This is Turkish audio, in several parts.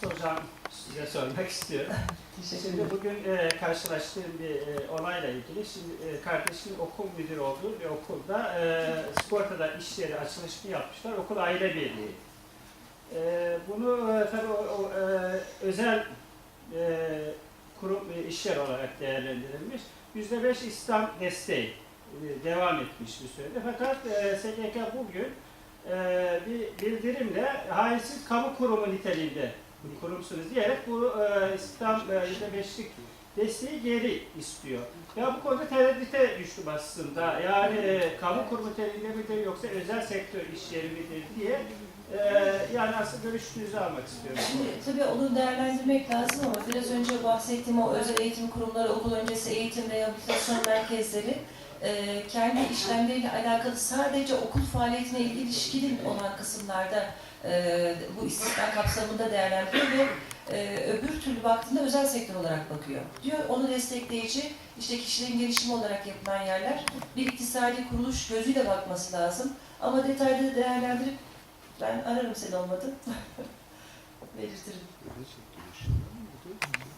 soracağım size sormak istiyorum. Şimdi bugün e, karşılaştığım bir e, olayla ilgili, şimdi e, kardeşimin okul müdürü olduğu bir okulda e, sigortada iş yeri açılışını yapmışlar, okul aile birliği. E, bunu e, tabii o, o, e, özel e, kurum e, iş yeri olarak değerlendirilmiş. %5 İslam desteği e, devam etmiş bir sürede. Fakat e, SGK bugün e, bir bildirimle hainsiz kamu kurumu niteliğinde kurumsunuz diyerek bu e, İslam e, %5'lik desteği geri istiyor. Ya bu konuda tereddüte düştüm aslında. Yani e, kamu kurumu niteliğinde midir yoksa özel sektör iş yeri midir diye e, yani aslında görüşünüzü almak istiyorum. Şimdi tabii onu değerlendirmek lazım ama biraz önce bahsettiğim o özel eğitim kurumları, okul öncesi eğitim rehabilitasyon merkezleri e, kendi işlemleriyle alakalı sadece okul faaliyetine ilişkin olan kısımlarda e, bu istisna kapsamında değerlendiriyor ve e, öbür türlü baktığında özel sektör olarak bakıyor. Diyor onu destekleyici işte kişilerin gelişimi olarak yapılan yerler bir iktisadi kuruluş gözüyle bakması lazım. Ama detaylı değerlendirip ben ararım seni olmadı. Belirtirim.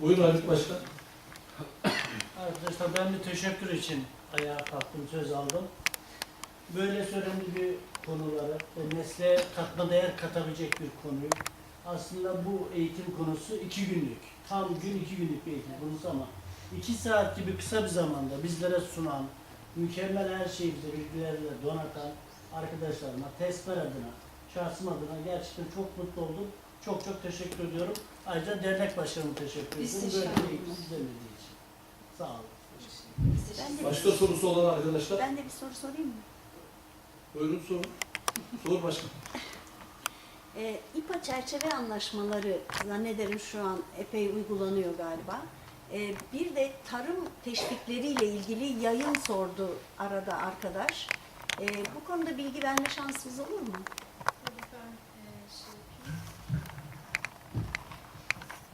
Buyurun Haluk Başkan. Arkadaşlar ben bir teşekkür için ayağa kalktım, söz aldım. Böyle önemli bir konuları, ve mesleğe katma değer katabilecek bir konuyu aslında bu eğitim konusu iki günlük, tam gün iki günlük bir eğitim konusu ama iki saat gibi kısa bir zamanda bizlere sunan, mükemmel her şeyi bize bilgilerle donatan arkadaşlarıma, testler adına, şahsım adına gerçekten çok mutlu oldum. Çok çok teşekkür ediyorum. Ayrıca dernek başkanıma teşekkür ediyorum. Böyle teşekkür bir eğitim düzenlediği için. Sağ olun. Ben de, Başka sorusu olan arkadaşlar. ben de bir soru sorayım mı? Buyurun sorun. Sor başkan. Ee, İPA çerçeve anlaşmaları zannederim şu an epey uygulanıyor galiba. Ee, bir de tarım teşvikleriyle ilgili yayın sordu arada arkadaş. Ee, bu konuda bilgi verme şansınız olur mu? Ben e, şey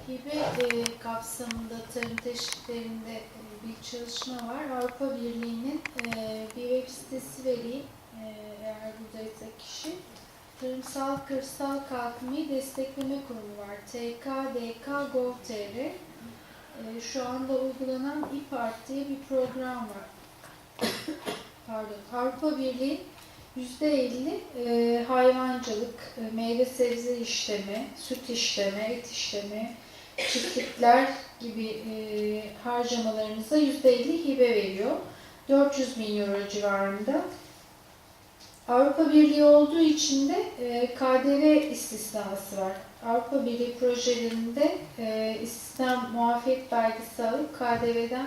yapayım. Hibe e, kapsamında tarım teşviklerinde e, bir çalışma var. Avrupa Birliği'nin e, bir web sitesi vereyim e, eğer buradaysa kişi. Tarımsal Kırsal Kalkınmayı Destekleme Kurumu var. tkdk.gov.tr e, Şu anda uygulanan İPART diye bir program var. Pardon. Avrupa Birliği %50 e, hayvancılık, e, meyve sebze işleme, süt işleme, et işleme, çiftlikler gibi e, harcamalarınıza %50 hibe veriyor. 400 bin euro civarında. Avrupa Birliği olduğu için de e, KDV istisnası var. Avrupa Birliği projelerinde e, istisna muafiyet belgesi alıp KDV'den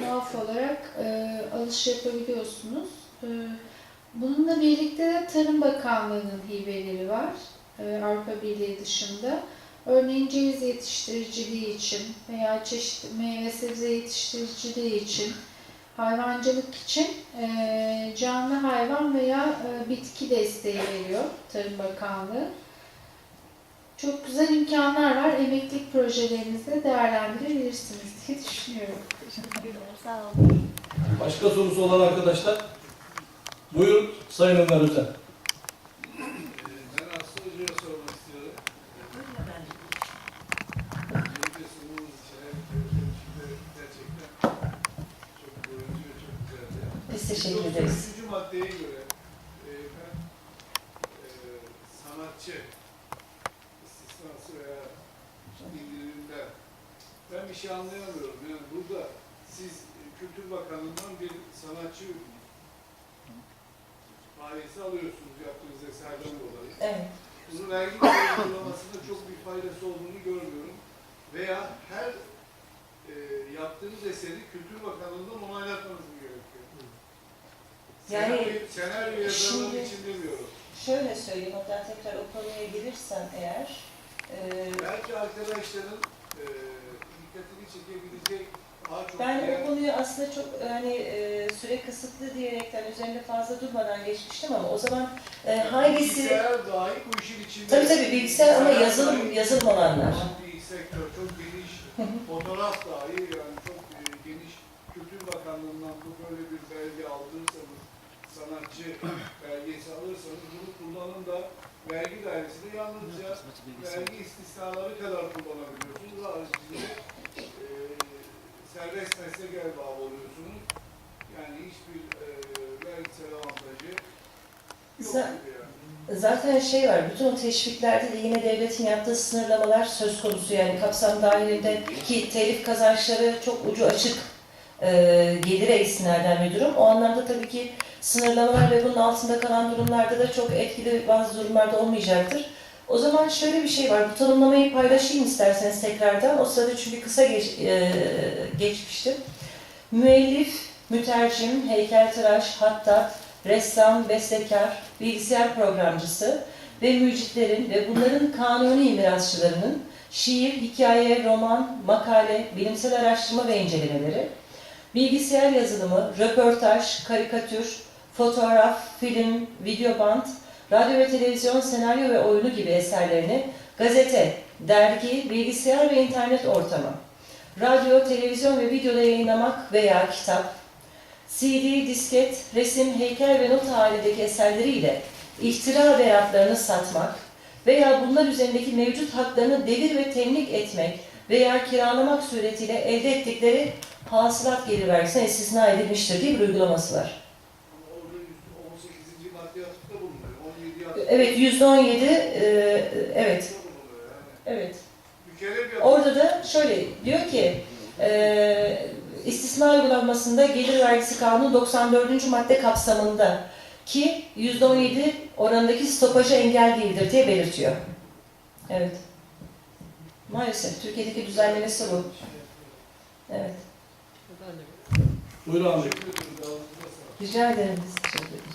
muaf olarak e, alış yapabiliyorsunuz. E, Bununla birlikte de Tarım Bakanlığı'nın hibeleri var e, Avrupa Birliği dışında. Örneğin ceviz yetiştiriciliği için veya çeşitli meyve sebze yetiştiriciliği için, hayvancılık için e, canlı hayvan veya e, bitki desteği veriyor Tarım Bakanlığı. Çok güzel imkanlar var. Emeklilik projelerinizde değerlendirebilirsiniz diye düşünüyorum. Teşekkürler. Sağ olun. Başka sorusu olan arkadaşlar. Buyurun Sayın Ömer Özen. Ben Aslı Hoca'ya sormak istiyorum. Öncelikle sunumunuz için hem görüşmüştü gerçekten çok doyurucu ve çok güzeldi. Biz teşekkür ederiz. Üçüncü maddeye göre e, ben e, sanatçı istisnası veya indirimden ben bir şey anlayamıyorum. Yani burada siz Kültür Bakanlığı'ndan bir sanatçı faaliyeti alıyorsunuz yaptığınız eserden dolayı. Evet. Bunun vergi uygulamasında çok bir faydası olduğunu görmüyorum. Veya her e, yaptığınız eseri Kültür Bakanlığı'ndan onaylatmanız gerekiyor? Yani senaryo, senaryo yazarları şimdi- için demiyorum. Şöyle söyleyeyim, hatta tekrar o konuya gelirsem eğer, e, Belki arkadaşların e, dikkatini çekebilecek ben o konuyu aslında çok hani e, süre kısıtlı diyerekten üzerinde fazla durmadan geçmiştim ama o zaman e, hangisi... Bilgisayar dahi bu işin içinde. Tabii tabii bilgisayar ama yazılım, yazılım olanlar. Bir sektör çok geniş, fotoğraf dahi yani çok e, geniş Kültür Bakanlığı'ndan bu böyle bir belge aldırırsanız sanatçı belgesi alırsanız bunu kullanın da vergi dairesinde yalnızca vergi istisnaları kadar kullanabiliyorsunuz. Haricinde e, serbest meslek erbabı oluyorsunuz. Yani hiçbir e, vergisel avantajı yok yani. Zaten şey var, bütün o teşviklerde de yine devletin yaptığı sınırlamalar söz konusu. Yani kapsam dahilinde ki telif kazançları çok ucu açık e, gelire istinaden bir durum. O anlamda tabii ki sınırlamalar ve bunun altında kalan durumlarda da çok etkili bazı durumlarda olmayacaktır. O zaman şöyle bir şey var, bu tanımlamayı paylaşayım isterseniz tekrardan. O sırada çünkü kısa geç, e, geçmiştim. Müellif, mütercim, heykeltıraş, hattat, ressam, bestekar, bilgisayar programcısı ve mücitlerin ve bunların kanuni mirasçılarının şiir, hikaye, roman, makale, bilimsel araştırma ve incelemeleri, bilgisayar yazılımı, röportaj, karikatür, fotoğraf, film, videoband, radyo ve televizyon, senaryo ve oyunu gibi eserlerini gazete, dergi, bilgisayar ve internet ortamı, radyo, televizyon ve videoda yayınlamak veya kitap, CD, disket, resim, heykel ve not halindeki eserleriyle ihtira beyanatlarını satmak veya bunlar üzerindeki mevcut haklarını devir ve temlik etmek veya kiralamak suretiyle elde ettikleri hasılat gelir vergisine istisna edilmiştir diye bir uygulaması var. Ama orada 18. madde atıfta bulunuyor. 17 atıfta Evet, %17, e, evet, evet. Orada da şöyle diyor ki e, istisna uygulanmasında gelir vergisi kanunu 94. madde kapsamında ki %17 oranındaki stopaja engel değildir diye belirtiyor. Evet. Maalesef Türkiye'deki düzenlemesi bu. Evet. Buyurun abi. Ederim. Rica ederim. Teşekkür ederiz.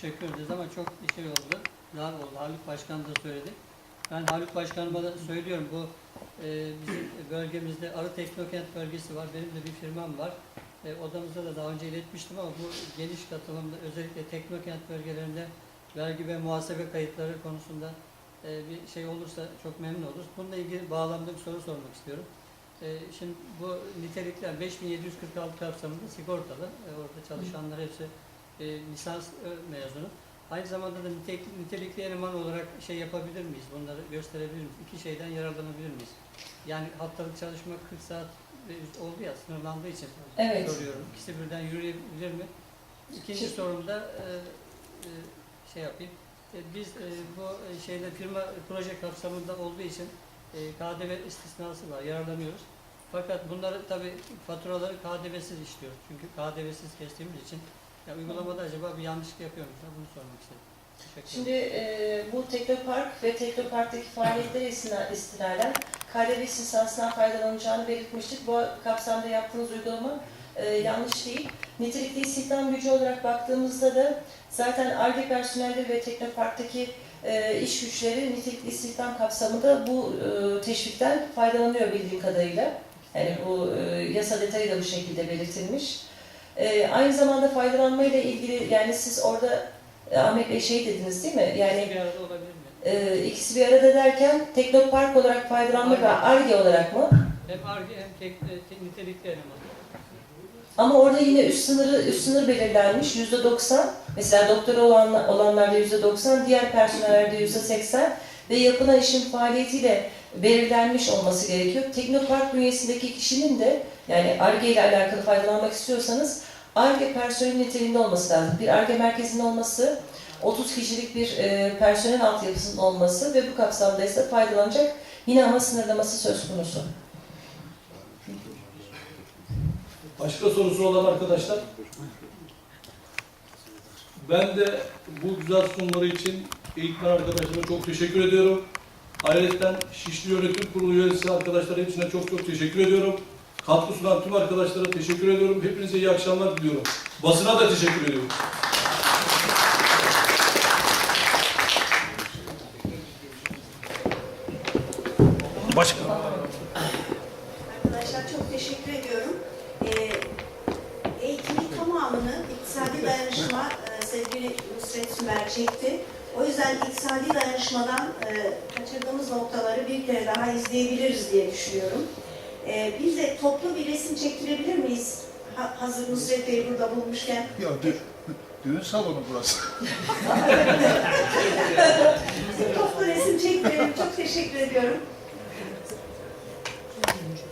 Teşekkür ederiz ama çok şey oldu. Dar oldu. Haluk Başkan da söyledi. Ben Haluk Başkanıma da söylüyorum bu e, bizim bölgemizde Arı Teknokent bölgesi var. Benim de bir firmam var. E, odamıza da daha önce iletmiştim ama bu geniş katılımda özellikle Teknokent bölgelerinde vergi ve muhasebe kayıtları konusunda e, bir şey olursa çok memnun oluruz. Bununla ilgili bağlamda bir soru sormak istiyorum. E, şimdi bu nitelikler 5746 kapsamında sigortalı. E, orada çalışanlar hepsi e, lisans e, mezunu. Aynı zamanda da nitelik, nitelikli eleman olarak şey yapabilir miyiz? Bunları gösterebilir miyiz? İki şeyden yararlanabilir miyiz? Yani haftalık çalışma 40 saat üst oldu ya sınırlandığı için Evet. soruyorum. İkisi birden yürüyebilir mi? İkinci Şimdi- sorumda e, e, şey yapayım. E, biz e, bu e, şeyde firma proje kapsamında olduğu için e, KDV istisnası var, yararlanıyoruz. Fakat bunları tabii faturaları KDV'siz işliyoruz. Çünkü KDV'siz kestiğimiz için ya uygulamada acaba bir yanlışlık yapıyor muyuz? Bunu sormak istedim. Şimdi e, bu Teknopark ve Teknopark'taki faaliyetlere istina- istinaden KDV istisnasından faydalanacağını belirtmiştik. Bu kapsamda yaptığımız uygulama e, yanlış değil. Nitelikli istihdam gücü olarak baktığımızda da zaten ARGE personelleri ve Teknopark'taki e, iş güçleri nitelikli istihdam kapsamında bu e, teşvikten faydalanıyor bildiğim kadarıyla. Yani bu e, yasa detayı da bu şekilde belirtilmiş. E, aynı zamanda faydalanmayla ilgili yani siz orada e, Ahmet Bey şey dediniz değil mi? Yani bir arada olabilir mi? e, ikisi bir arada derken Teknopark olarak faydalanmak ve ARGE olarak mı? Hem ARGE hem tek, e, tek- nitelikli eleman. Ama orada yine üst sınırı üst sınır belirlenmiş yüzde 90. Mesela doktora olan, olanlarda yüzde 90, diğer personellerde yüzde 80 ve yapılan işin faaliyetiyle belirlenmiş olması gerekiyor. Teknopark bünyesindeki kişinin de yani ARGE ile alakalı faydalanmak istiyorsanız ARGE personeli niteliğinde olması lazım. Bir ARGE merkezinin olması, 30 kişilik bir e, personel altyapısının olması ve bu kapsamda ise faydalanacak yine ama sınırlaması söz konusu. Başka sorusu olan arkadaşlar? Ben de bu güzel sunumları için eğitmen arkadaşlarıma çok teşekkür ediyorum. Ayrıca Şişli Yönetim Kurulu üyesi arkadaşlar hepsine çok çok teşekkür ediyorum. Katkı sunan tüm arkadaşlara teşekkür ediyorum. Hepinize iyi akşamlar diliyorum. Basına da teşekkür ediyorum. Başka. Arkadaşlar çok teşekkür ediyorum. Ee, eğitimin tamamını iktisadi dayanışma e, sevgili Nusret Sümer çekti. O yüzden iktisadi dayanışmadan e, bir kere daha izleyebiliriz diye düşünüyorum. Ee, biz de toplu bir resim çektirebilir miyiz? ha- hazır Nusret Bey burada bulmuşken Ya dü- düğün salonu burası. toplu resim çektirelim. Çok teşekkür ediyorum.